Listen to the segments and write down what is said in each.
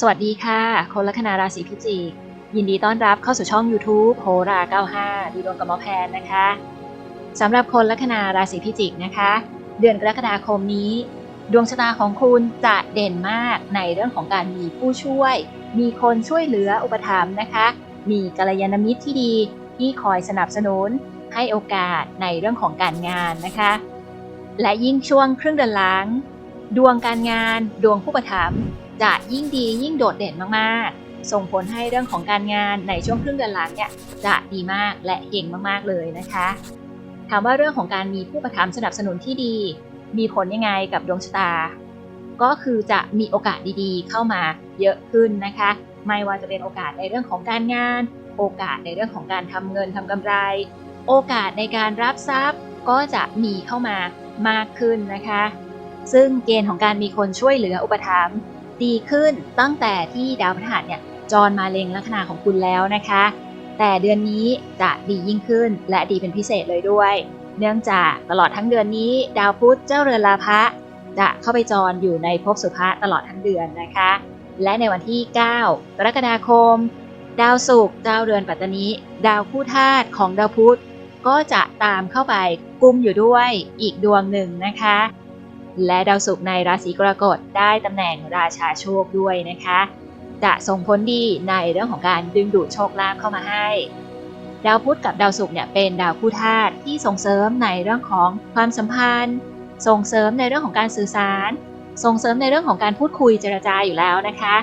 สวัสดีค่ะ คนลัคนาราศีพิจิก ยินดีต้อนรับเข้าสู่ช่อง YouTube โหรา 95 ดูดวงกับหมอแพนนะคะสำหรับคนลัคนาราศีพิจิกนะคะ เดือนกรกฎาคมนี้ ดวงชะตาของคุณจะเด่นมากในเรื่องของการมีผู้ช่วย มีคนช่วยเหลืออุปถัมภ์นะคะ มีกัลยาณมิตรที่ดีที่คอยสนับสนุน ให้โอกาสในเรื่องของการงานนะคะ และยิ่งช่วงครึ่งเดือนหลัง ดวงการงาน ดวงผู้ประถม จะยิ่งดียิ่งโดดเด่นมากๆ ส่งผลให้เรื่องของการงานในช่วงครึ่งเดือนหลังเนี่ยจะดีมากและเก่งมากๆเลยนะคะ ถามว่าเรื่องของการมีผู้ประถมภ์สนับสนุนที่ดี มีผลยังไงกับดวงชะตา ก็คือจะมีโอกาสดีๆ เข้ามาเยอะขึ้นนะคะ ไม่ว่าจะเป็นโอกาสในเรื่องของการงาน โอกาสในเรื่องของการทำเงินทำกำไร โอกาสในการรับทรัพย์ก็จะมีเข้ามามากขึ้นนะคะ ซึ่งเกณฑ์ของการมีคนช่วยเหลืออุปถัมภ์ ดีขึ้นตั้งแต่ที่ดาวพฤหัสเนี่ยจรมาเล็งลัคนาของคุณแล้วนะคะ แต่เดือนนี้จะดียิ่งขึ้นและดีเป็นพิเศษเลยด้วย เนื่องจากตลอดทั้งเดือนนี้ ดาวพุธเจ้าเรือนลาภะจะเข้าไปจรอยู่ในภพสุภะตลอดทั้งเดือนนะคะ และในวันที่ 9 กรกฎาคม ดาวศุกร์เจ้าเรือนปัตตานีดาวคู่ธาตุของดาวพุธก็จะตามเข้าไปกุมอยู่ด้วยอีกดวงหนึ่งนะคะ และดาวศุกร์ในราศีกรกฎได้ตำแหน่งราชาโชคด้วยนะคะ จะส่งผลดีในเรื่องของการดึงดูดโชคลาภเข้ามาให้ ดาวพุธกับดาวศุกร์เนี่ยเป็นดาวคู่ธาตุที่ส่งเสริมในเรื่องของความสัมพันธ์ ส่งเสริมในเรื่องของการสื่อสาร ส่งเสริมในเรื่องของการพูดคุยเจรจาอยู่แล้วนะคะ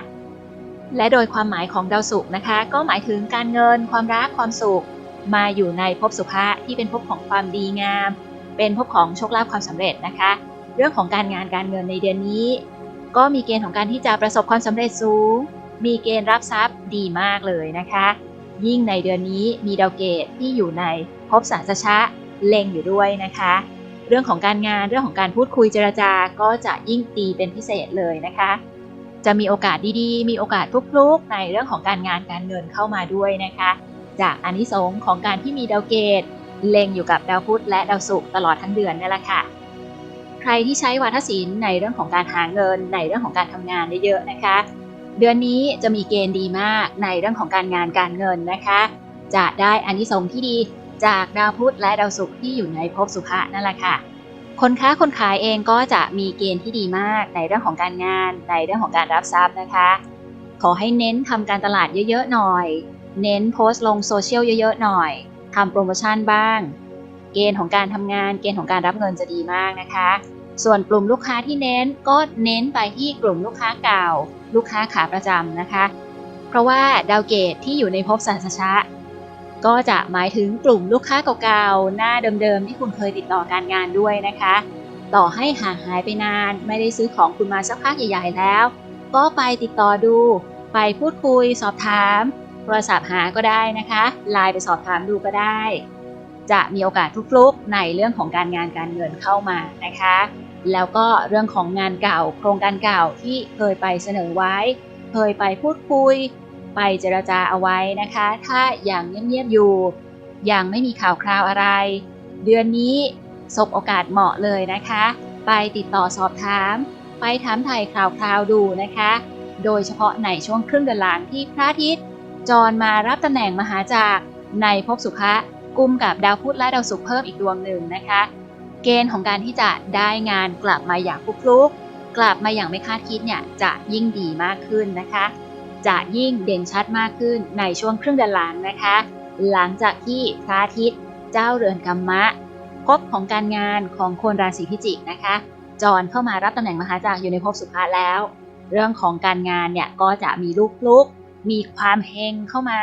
และโดยความหมายของดาวศุกร์นะคะ ก็หมายถึงการเงิน ความรักความสุขมาอยู่ในภพสุภะที่เป็นภพของความดีงาม เป็นภพของโชคลาภความสำเร็จนะคะ เรื่องของการงานการเงินในเดือนนี้ ก็มีเกณฑ์ของการที่จะประสบความสำเร็จสูง มีเกณฑ์รับทรัพย์ดีมากเลยนะคะ ยิ่งในเดือนนี้มีดาวเกตที่อยู่ในภพสัสชะเล็งอยู่ด้วยนะคะ เรื่องของการงานเรื่องของการพูดคุยเจรจาก็จะยิ่งดีเป็นพิเศษเลยนะคะ จะมีโอกาสดีๆ มีโอกาสฟลุกๆ ในเรื่องของการงานการเงินเข้ามาด้วยนะคะ จากอานิสงส์ของการที่มีดาวเกตเล็งอยู่กับดาวพุธและดาวศุกร์ตลอดทั้งเดือนนี่แหละค่ะ ใครที่ใช้วาทศิลป์ในเรื่องของการหาเงิน ในเรื่องของการทำงานเยอะๆนะคะ เดือนนี้จะมีเกณฑ์ดีมากในเรื่องของการงานการเงินนะคะ จะได้อานิสงส์ที่ดีจากดาวพุธและดาวศุกร์ที่อยู่ในภพสุภะนั่นแหละค่ะ คนค้าคนขายเองก็จะมีเกณฑ์ที่ดีมากในเรื่องของการงาน ในเรื่องของการรับทรัพย์นะคะ ขอให้เน้นทำการตลาดเยอะๆหน่อย เน้นโพสต์ลงโซเชียลเยอะๆหน่อยทำโปรโมชั่นบ้าง เกณฑ์ของการทำงาน เกณฑ์ของการรับเงินจะดีมากนะคะ ส่วนกลุ่มลูกค้าที่เน้นก็เน้นไปที่กลุ่มลูกค้าเก่า ลูกค้าขาประจำนะคะ เพราะว่าดาวเกตที่อยู่ในภพสัสชะ ก็จะหมายถึงกลุ่มลูกค้าเก่าๆ หน้าเดิมๆ ที่คุณเคยติดต่อการงานด้วยนะคะ ต่อให้ห่างหายไปนานไม่ได้ซื้อของคุณมาสักพักใหญ่ๆแล้ว ก็ไปติดต่อดู ไปพูดคุยสอบถาม โทรศัพท์หาก็ได้นะคะไลน์ไปสอบถามดูก็ได้จะมีโอกาสฟลุกๆในเรื่องของการงานการเงินเข้ามานะคะ แล้วก็เรื่องของงานเก่า โครงการเก่าที่เคยไปเสนอไว้ เคยไปพูดคุย ไปเจรจาเอาไว้นะคะ ถ้าอย่างเงียบๆอยู่ ยังไม่มีข่าวคราวอะไร เดือนนี้สบโอกาสเหมาะเลยนะคะ ไปติดต่อสอบถาม ไปถามไถ่ข่าวคราวดูนะคะ โดยเฉพาะในช่วงครึ่งเดือนหลังที่พระอาทิตย์จรมารับตำแหน่งมหาจากรในภพสุภะกุมกับดาวพุธและดาวศุกร์เพิ่มอีกดวงหนึ่งนะคะ เกณฑ์ของการที่จะได้งานกลับมาอย่างฟลุกๆกลับมาอย่างไม่คาดคิดเนี่ยจะยิ่งดีมากขึ้นนะคะ จะยิ่งเด่นชัดมากขึ้นในช่วงครึ่งเดือนหลังนะคะ หลังจากที่พระอาทิตย์เจ้าเรือนกรรมะภพของการงานของคนราศีพิจิกนะคะ จรเข้ามารับตำแหน่งมหาจากรอยู่ในภพสุภาแล้ว เรื่องของการงานเนี่ยก็จะมีลูกลุกมีความเฮงเข้ามา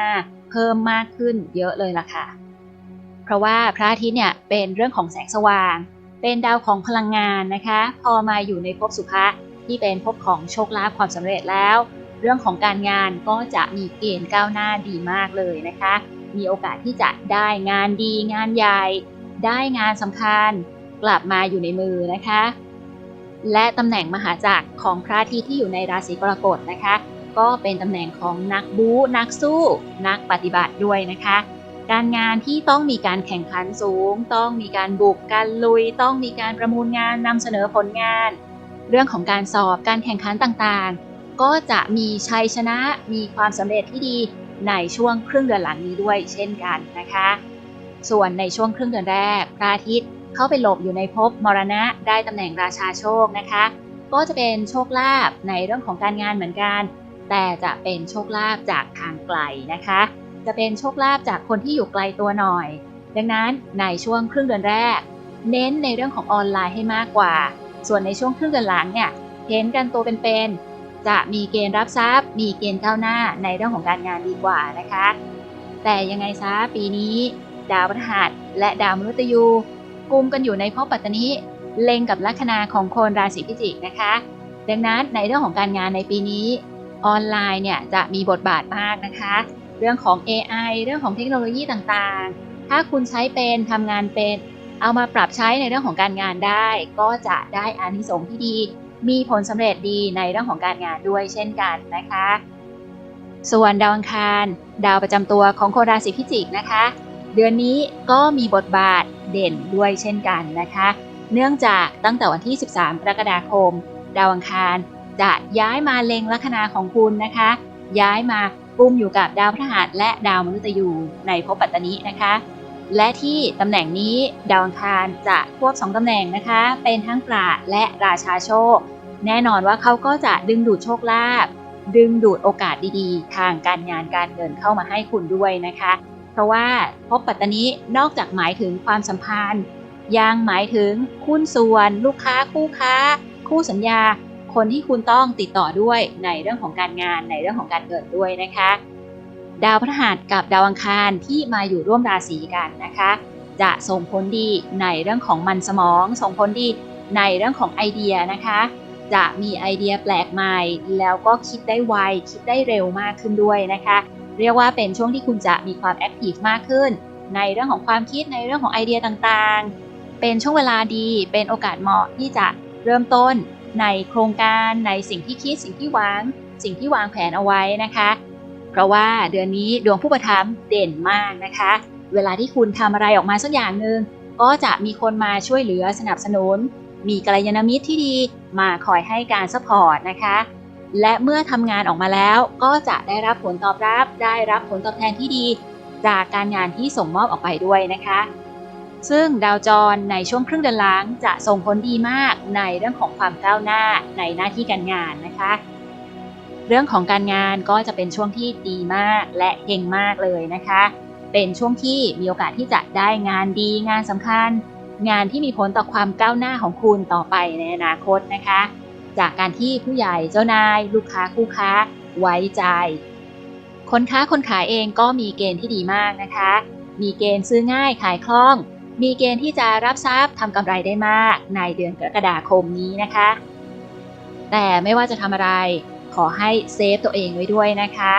เพิ่มมากขึ้นเยอะเลยล่ะค่ะ เพราะว่าพระอาทิตย์เนี่ยเป็นเรื่องของแสงสว่าง เป็นดาวของพลังงานนะคะ พอมาอยู่ในภพสุภะที่เป็นภพของโชคลาภความสำเร็จแล้ว เรื่องของการงานก็จะมีเกณฑ์ก้าวหน้าดีมากเลยนะคะ มีโอกาสที่จะได้งานดีงานใหญ่ ได้งานสำคัญกลับมาอยู่ในมือนะคะ และตำแหน่งมหาจักรของพระอาทิตย์ที่อยู่ในราศีกรกฎนะคะ ก็เป็นตำแหน่งของนักบู๊นักสู้ นักปฏิบัติด้วยนะคะ การงานที่ต้องมีการแข่งขันสูง ต้องมีการบุกการลุย ต้องมีการประมูลงานนำเสนอผลงาน เรื่องของการสอบการแข่งขันต่างๆ ก็จะมีชัยชนะมีความสำเร็จที่ดีในช่วงครึ่งเดือนหลังนี้ด้วยเช่นกันนะคะ ส่วนในช่วงครึ่งเดือนแรกพระอาทิตย์เข้าไปหลบอยู่ในภพมรณะได้ตำแหน่งราชาโชคนะคะ ก็จะเป็นโชคลาภในเรื่องของการงานเหมือนกัน แต่จะเป็นโชคลาภจากทางไกลนะคะ จะเป็นโชคลาภจากคนที่อยู่ไกลตัวหน่อย ดังนั้นในช่วงครึ่งเดือนแรก เน้นในเรื่องของออนไลน์ให้มากกว่า ส่วนในช่วงครึ่งเดือนหลังเนี่ยเห็นกันตัวเป็นๆจะมีเกณฑ์รับทรัพย์ มีเกณฑ์ก้าวหน้าในเรื่องของการงานดีกว่านะคะ แต่ยังไงซะปีนี้ ดาวพฤหัสและดาวมฤตยูกุมกันอยู่ในภพปัตตนิเล็งกับลัคนาของคนราศีพิจิกนะคะ ดังนั้นในเรื่องของการงานในปีนี้ ออนไลน์เนี่ยจะมีบทบาทมากนะคะ เรื่องของ AI เรื่องของเทคโนโลยีต่างๆ ถ้าคุณใช้เป็นทำงานเป็น เอามาปรับใช้ในเรื่องของการงานได้ ก็จะได้อานิสงส์ที่ดี มีผลสำเร็จดีในเรื่องของการงานด้วยเช่นกันนะคะ ส่วนดาวอังคาร ดาวประจำตัวของคนราศีพิจิกนะคะ เดือนนี้ก็มีบทบาทเด่นด้วยเช่นกันนะคะ เนื่องจากตั้งแต่วันที่ 13 กรกฎาคม ดาวอังคารจะย้ายมาเล็งลัคนาของคุณนะคะ ย้ายมา กุมอยู่กับดาวพฤหัสและดาวมฤตยูในภพปัตตนินะคะ และที่ตำแหน่งนี้ดาวอังคารจะควบสองตำแหน่งนะคะ เป็นทั้งปราและราชาโชค แน่นอนว่าเขาก็จะดึงดูดโชคลาภดึงดูดโอกาสดีๆ ทางการงานการเงินเข้ามาให้คุณด้วยนะคะ เพราะว่าภพปัตตนินอกจากหมายถึงความสัมพันธ์ยังหมายถึงหุ้นส่วน ลูกค้าคู่ค้า คู่สัญญา คนที่คุณต้องติดต่อด้วยในเรื่องของการงานในเรื่องของการเงินด้วยนะคะ ดาวพฤหัสกับดาวอังคารที่มาอยู่ร่วมราศีกันนะคะ จะส่งผลดีในเรื่องของมันสมอง ส่งผลดีในเรื่องของไอเดียนะคะ จะมีไอเดียแปลกใหม่ แล้วก็คิดได้ไวคิดได้เร็วมากขึ้นด้วยนะคะ เรียกว่าเป็นช่วงที่คุณจะมีความแอคทีฟมากขึ้น ในเรื่องของความคิดในเรื่องของไอเดียต่างๆ เป็นช่วงเวลาดี เป็นโอกาสเหมาะที่จะเริ่มต้น ในโครงการในสิ่งที่คิดสิ่งที่วาง สิ่งที่วางแผนเอาไว้นะคะ เพราะว่าเดือนนี้ดวงผู้ประทับเด่นมากนะคะ เวลาที่คุณทำอะไรออกมาสักอย่างหนึ่งก็จะมีคนมาช่วยเหลือสนับสนุน มีกัลยาณมิตรที่ดีมาคอยให้การสปอร์ตนะคะและเมื่อทำงานออกมาแล้วก็จะได้รับผลตอบรับ ได้รับผลตอบแทนที่ดี จากการงานที่ส่งมอบออกไปด้วยนะคะ ซึ่งดาวจรในช่วงครึ่งเดือนหลังจะส่งผลดีมากในเรื่องของความก้าวหน้าในหน้าที่การงานนะคะ เรื่องของการงานก็จะเป็นช่วงที่ดีมากและเฮงมากเลยนะคะ เป็นช่วงที่มีโอกาสที่จะได้งานดีงานสำคัญ งานที่มีผลต่อความก้าวหน้าของคุณต่อไปในอนาคตนะคะ จากการที่ผู้ใหญ่เจ้านาย ลูกค้าคู่ค้า ไว้ใจ คนค้าคนขายเองก็มีเกณฑ์ที่ดีมากนะคะ มีเกณฑ์ซื้อง่ายขายคล่อง มีเกณฑ์ที่จะรับทรัพย์ทำกำไรได้มากในเดือนกรกฎาคมนี้นะคะ แต่ไม่ว่าจะทำอะไรขอให้เซฟตัวเองไว้ด้วยนะคะ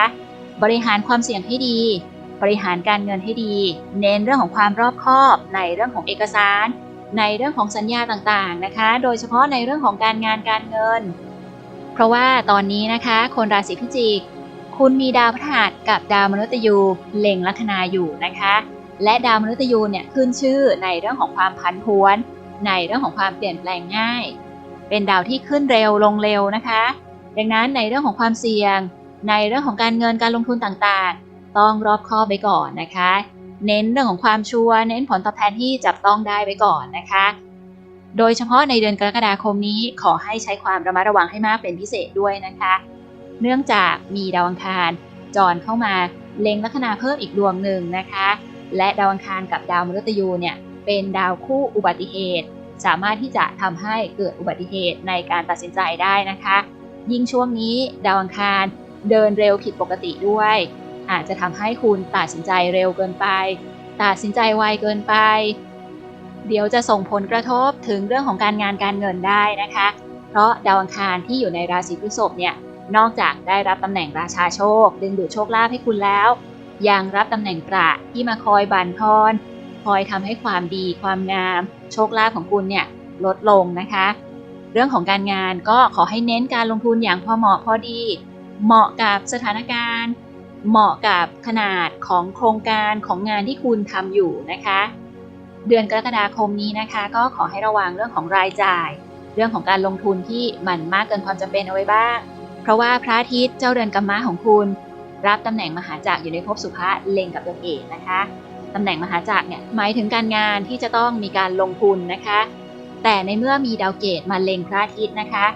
บริหารความเสี่ยงให้ดี บริหารการเงินให้ดี เน้นเรื่องของความรอบคอบ ในเรื่องของเอกสาร ในเรื่องของสัญญาต่างๆนะคะ โดยเฉพาะในเรื่องของการงานการเงิน เพราะว่าตอนนี้นะคะ คนราศีพิจิก คุณมีดาวพฤหัสกับดาวมนุษย์ยูเล็งลัคนาอยู่นะคะ และดาวมนุษย์ยูเนี่ยขึ้นชื่อในเรื่องของความพันพวน ในเรื่องของความเปลี่ยนแปลงง่าย เป็นดาวที่ขึ้นเร็วลงเร็วนะคะ ดังนั้นในเรื่องของความเสี่ยง ในเรื่องของการเงินการลงทุนต่างๆ ต้องรอบคอบไปก่อนนะคะ เน้นเรื่องของความชัวร์เน้นผลตอบแทนที่จับต้องได้ไว้ก่อนนะคะ โดยเฉพาะในเดือนกรกฎาคมนี้ขอให้ใช้ความระมัดระวังให้มากเป็นพิเศษด้วยนะคะ เนื่องจากมีดาวอังคารจรเข้ามาเล็งลัคนาเพิ่มอีกดวงหนึ่งนะคะ และดาวอังคารกับดาวมฤตยูเนี่ยเป็นดาวคู่อุบัติเหตุ สามารถที่จะทำให้เกิดอุบัติเหตุในการตัดสินใจได้นะคะ ยิ่งช่วงนี้ดาวอังคารเดินเร็วผิดปกติด้วย อาจจะทำให้คุณตัดสินใจเร็วเกินไป ตัดสินใจไวเกินไป เดี๋ยวจะส่งผลกระทบถึงเรื่องของการงานการเงินได้นะคะ เพราะดาวอังคารที่อยู่ในราศีพฤษภเนี่ยนอกจากได้รับตำแหน่งราชาโชค ดึงดูดโชคลาภให้คุณแล้ว ยังรับตำแหน่งประที่มาคอยบันทอนคอยทำให้ความดีความงาม โชคลาภของคุณเนี่ยลดลงนะคะ เรื่องของการงานก็ขอให้เน้นการลงทุนอย่างพอเหมาะพอดี เหมาะกับสถานการณ์ เหมาะกับขนาดของโครงการของงานที่คุณทำอยู่นะคะ เดือนกรกฎาคมนี้นะคะ ก็ขอให้ระวังเรื่องของรายจ่าย เรื่องของการลงทุนที่มันมากเกินความจำเป็นเอาไว้บ้าง เพราะว่าพระอาทิตย์เจ้าเรือนกัมมะของคุณ รับตำแหน่งมหาจักรอยู่ในภพสุภะเล็งกับตัวเอกนะคะตำแหน่งมหาจักรเนี่ยหมายถึงการงานที่จะต้องมีการลงทุนนะคะ แต่ในเมื่อมีดาวเกตมาเล็งพระอาทิตย์นะคะ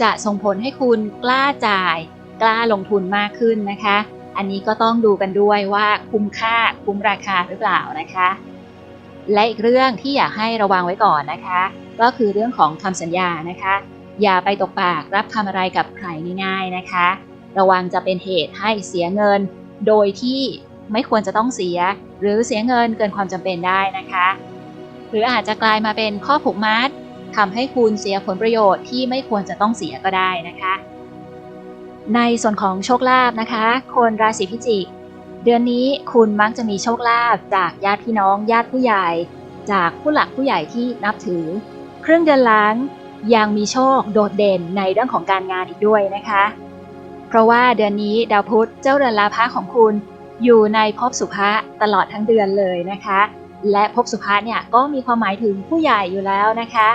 จะส่งผลให้คุณกล้าจ่าย กล้าลงทุนมากขึ้นนะคะ อันนี้ก็ต้องดูกันด้วยว่าคุ้มค่าคุ้มราคาหรือเปล่านะคะ และอีกเรื่องที่อยากให้ระวังไว้ก่อนนะคะ ก็คือเรื่องของคำสัญญานะคะ อย่าไปตกปากรับคำอะไรกับใครง่ายๆนะคะ ระวังจะเป็นเหตุให้เสียเงิน โดยที่ไม่ควรจะต้องเสีย หรือเสียเงินเกินความจำเป็นได้นะคะ หรืออาจจะกลายมาเป็นข้อผูกมัดทำให้คุณเสียผลประโยชน์ที่ไม่ควรจะต้องเสียก็ได้นะคะ ในส่วนของโชคลาภนะคะ คนราศีพิจิก เดือนนี้คุณมักจะมีโชคลาภจากญาติพี่น้องญาติผู้ใหญ่ จากผู้หลักผู้ใหญ่ที่นับถือ เครึ่องเดือนหลังยังมีโชคโดดเด่นในเรื่องของการงานอีกด้วยนะคะ เพราะว่าเดือนนี้ดาวพุธเจ้าเรือนลาภะของคุณ อยู่ในภพสุภะตลอดทั้งเดือนเลยนะคะ และภพสุภะเนี่ยก็มีความหมายถึงผู้ใหญ่อยู่แล้วนะคะ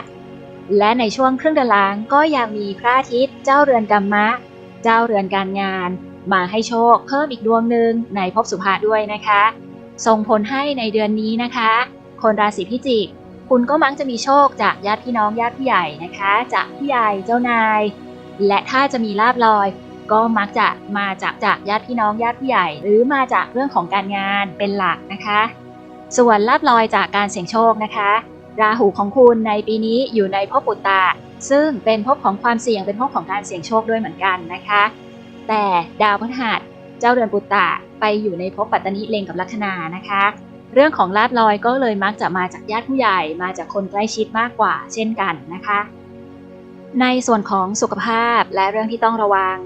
และในช่วงครึ่งเดือนหลังก็ยังมีพระอาทิตย์เจ้าเรือนกัมมะ เจ้าเรือนการงาน มาให้โชคเพิ่มอีกดวงหนึ่งในภพสุภะด้วยนะคะ ส่งผลให้ในเดือนนี้นะคะ คนราศีพิจิกคุณก็มักจะมีโชคจากญาติพี่น้องญาติผู้ใหญ่นะคะ จากผู้ใหญ่เจ้านาย และถ้าจะมีลาบลอย ก็มักจะมาจากจากญาติพี่น้องญาติผู้ใหญ่ หรือมาจากเรื่องของการงานเป็นหลักนะคะ ส่วนลาบลอยจากการเสี่ยงโชคนะคะ ราหูของคุณในปีนี้อยู่ในภพปุตตะซึ่งเป็นภพของความเสี่ยงเป็นภพของการเสี่ยงโชคด้วยเหมือนกันนะคะ แต่ดาวพฤหัสเจ้าเรือนปุตตะไปอยู่ในภพปัตตนิเลงกับลัคนานะคะ เรื่องของลาบลอยก็เลยมักจะมาจากญาติผู้ใหญ่มาจากคนใกล้ชิดมากกว่าเช่นกันนะคะ ในส่วนของสุขภาพและเรื่องที่ต้องระวัง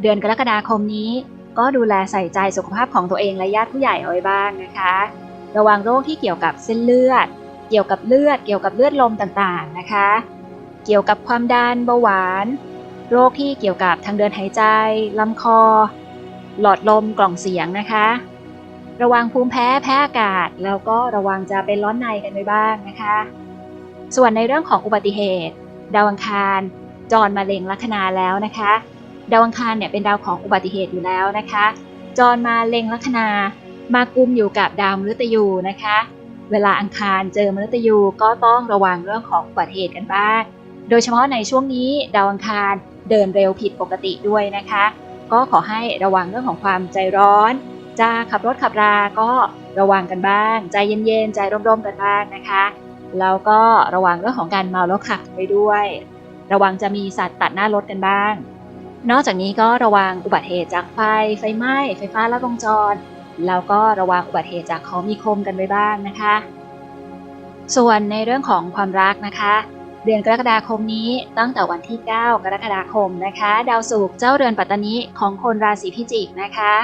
เดือนกรกฎาคมนี้ ก็ดูแลใส่ใจสุขภาพของตัวเองและญาติผู้ใหญ่เอาไว้บ้างนะคะ ระวังโรคที่เกี่ยวกับเส้นเลือด เกี่ยวกับเลือด เกี่ยวกับเลือดลมต่างๆนะคะ เกี่ยวกับความดันเบาหวาน โรคที่เกี่ยวกับทางเดินหายใจลำคอ หลอดลมกล่องเสียงนะคะ ระวังภูมิแพ้แพ้อากาศ แล้วก็ระวังจะเป็นร้อนในกันไว้บ้างนะคะ ส่วนในเรื่องของอุบัติเหตุ ดาวอังคาร จรมาเล็งลัคนาแล้วนะคะ ดาวอังคารเนี่ยเป็นดาวของอุบัติเหตุอยู่แล้วนะคะ จรมาเล็งลัคนา มากุมอยู่กับดาวมฤตยูนะคะ เวลาอังคารเจอมฤตยูก็ต้องระวังเรื่องของอุบัติเหตุกันบ้าง โดยเฉพาะในช่วงนี้ดาวอังคารเดินเร็วผิดปกติด้วยนะคะ ก็ขอให้ระวังเรื่องของความใจร้อน จะขับรถขับรา ก็ระวังกันบ้าง ใจเย็นๆ ใจร่มๆกันบ้างนะคะ แล้วก็ระวังเรื่องของการเมาแล้วขับไปด้วย ระวังจะมีสัตว์ตัดหน้ารถกันบ้าง นอกจากนี้ก็ระวังอุบัติเหตุจากไฟ ไฟไหม้ ไฟฟ้าลัดวงจร แล้วก็ระวังอุบัติเหตุจากของมีคมกันไว้บ้างนะคะ ส่วนในเรื่องของความรักนะคะ เดือนกรกฎาคมนี้ตั้งแต่วันที่ 9 กรกฎาคมนะคะ ดาวศุกร์เจ้าเรือนปัตตานิของคนราศีพิจิกนะคะ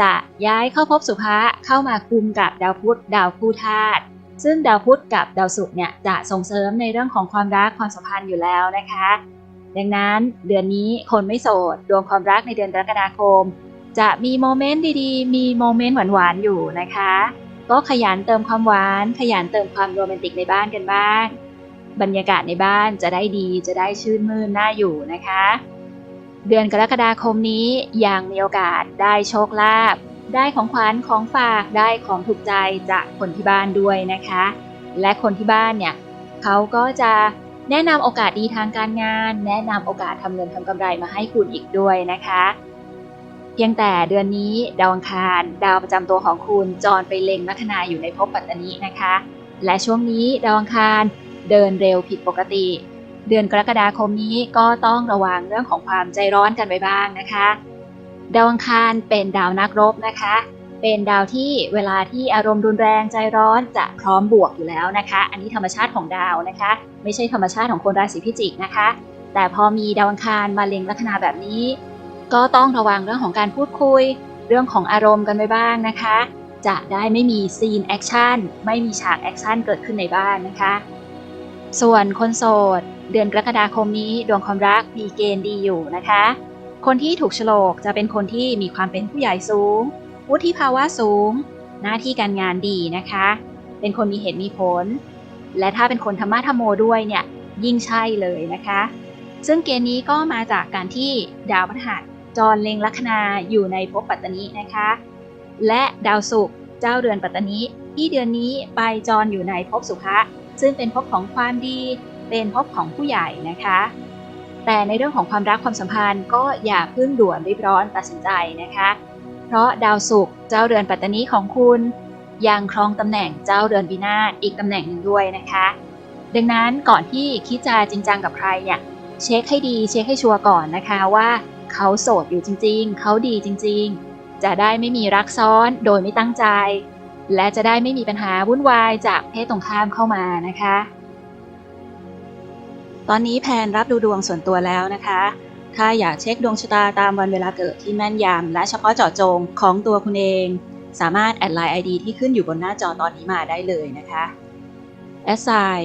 จะย้ายเข้าพบสุภะเข้ามาคุมกับดาวพุธดาวคู่ธาตุซึ่งดาวพุธกับดาวศุกร์เนี่ยจะส่งเสริมในเรื่องของความรักความสัมพันธ์อยู่แล้วนะคะ ดังนั้นเดือนนี้คนไม่โสด ดวงความรักในเดือนกรกฎาคม จะมีโมเมนต์ดีๆ มีโมเมนต์หวานๆอยู่นะคะ ก็ขยันเติมความหวาน ขยันเติมความโรแมนติกในบ้านกันบ้าง บรรยากาศในบ้านจะได้ดีจะได้ชื่นมื่นน่าอยู่นะคะ เดือนกรกฎาคมนี้ยังมีโอกาสได้โชคลาภได้ของขวัญของฝากได้ของถูกใจจากคนที่บ้านด้วยนะคะ และคนที่บ้านเนี่ยเขาก็จะ แนะนำโอกาสดีทางการงาน แนะนำโอกาสทำเงินทำกำไรมาให้คุณอีกด้วยนะคะ เพียงแต่เดือนนี้ดาวอังคาร ดาวประจำตัวของคุณจรไปเล็งลัคนาอยู่ในภพปัตตานีนะคะ และช่วงนี้ดาวอังคารเดินเร็วผิดปกติ เดือนกรกฎาคมนี้ก็ต้องระวังเรื่องของความใจร้อนกันไว้บ้างนะคะ ดาวอังคารเป็นดาวนักรบนะคะ เป็นดาวที่เวลาที่อารมณ์รุนแรงใจร้อนจะพร้อมบวกอยู่แล้วนะคะ อันนี้ธรรมชาติของดาวนะคะ ไม่ใช่ธรรมชาติของคนราศีพิจิกนะคะ แต่พอมีดาวอังคารมาเล็งลัคนาแบบนี้ ก็ต้องระวังเรื่องของการพูดคุย เรื่องของอารมณ์กันไว้บ้างนะคะ จะได้ไม่มีซีนแอคชั่นไม่มีฉากแอคชั่นเกิดขึ้นในบ้านนะคะ ส่วนคนโสด เดือนกรกฎาคมนี้ดวงความรักมีเกณฑ์ดีอยู่นะคะ คนที่ถูกฉลกจะเป็นคนที่มีความเป็นผู้ใหญ่สูง วุฒิภาวะสูง หน้าที่การงานดีนะคะ เป็นคนมีเหตุมีผล และถ้าเป็นคนธรรมะธรรมโมด้วยเนี่ยยิ่งใช่เลยนะคะ ซึ่งเกณฑ์นี้ก็มาจากการที่ดาวพฤหัสจรเล็งลัคนาอยู่ในภพปัตตนินะคะ และดาวศุกร์เจ้าเรือนปัตตนิที่เดือนนี้ไปจรอยู่ในภพสุภะซึ่งเป็นภพของความดี เป็นภพของผู้ใหญ่นะคะ แต่ในเรื่องของความรักความสัมพันธ์ก็อย่าเพิ่งด่วนรีบร้อนตัดสินใจนะคะ เพราะดาวศุกร์เจ้าเรือนปัตตานิของคุณยังครองตำแหน่งเจ้าเรือนวินาศอีกตำแหน่งหนึ่งด้วยนะคะ ดังนั้นก่อนที่คิดจะจริงจังกับใครเนี่ยเช็คให้ดีเช็คให้ชัวร์ก่อนนะคะว่าเขาโสดอยู่จริง ๆ เขาดีจริง ๆ จะได้ไม่มีรักซ้อนโดยไม่ตั้งใจ และจะได้ไม่มีปัญหาวุ่นวายจากเพศตรงข้ามเข้ามานะคะ ตอนนี้แพนรับดูดวงส่วนตัวแล้วนะคะ ถ้าอยากเช็คดวงชะตาตามวันเวลาเกิดที่แม่นยำและเฉพาะเจาะจงของตัวคุณเอง สามารถแอดไลน์ ID ที่ขึ้นอยู่บนหน้าจอตอนนี้มาได้เลยนะคะ s i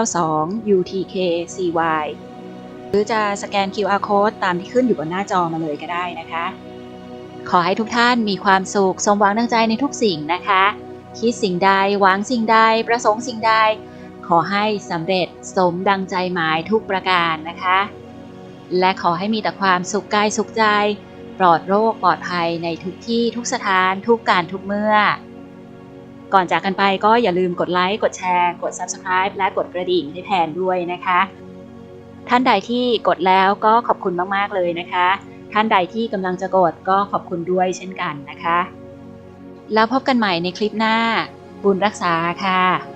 992 UTKCY หรือจะสแกน QR code ตามที่ขึ้นอยู่บนหน้าจอมาเลยก็ได้นะคะ ขอให้ทุกท่านมีความสุขสมหวังดังใจในทุกสิ่งนะคะ คิดสิ่งใดหวังสิ่งใด ประสงค์สิ่งใด ขอให้สำเร็จสมดังใจหมายทุกประการนะคะ และขอให้มีแต่ความสุขกายสุขใจ ปลอดโรคปลอดภัยในทุกที่ทุกสถานทุกการทุกเมื่อ ก่อนจากกันไปก็อย่าลืมกดไลค์กดแชร์ กด Subscribe และกดกระดิ่งให้แทนด้วยนะคะ ท่านใดที่กดแล้วก็ขอบคุณมากๆเลยนะคะ ท่านใดที่กำลังจะกดก็ขอบคุณด้วยเช่นกันนะคะ แล้วพบกันใหม่ในคลิปหน้า บุญรักษาค่ะ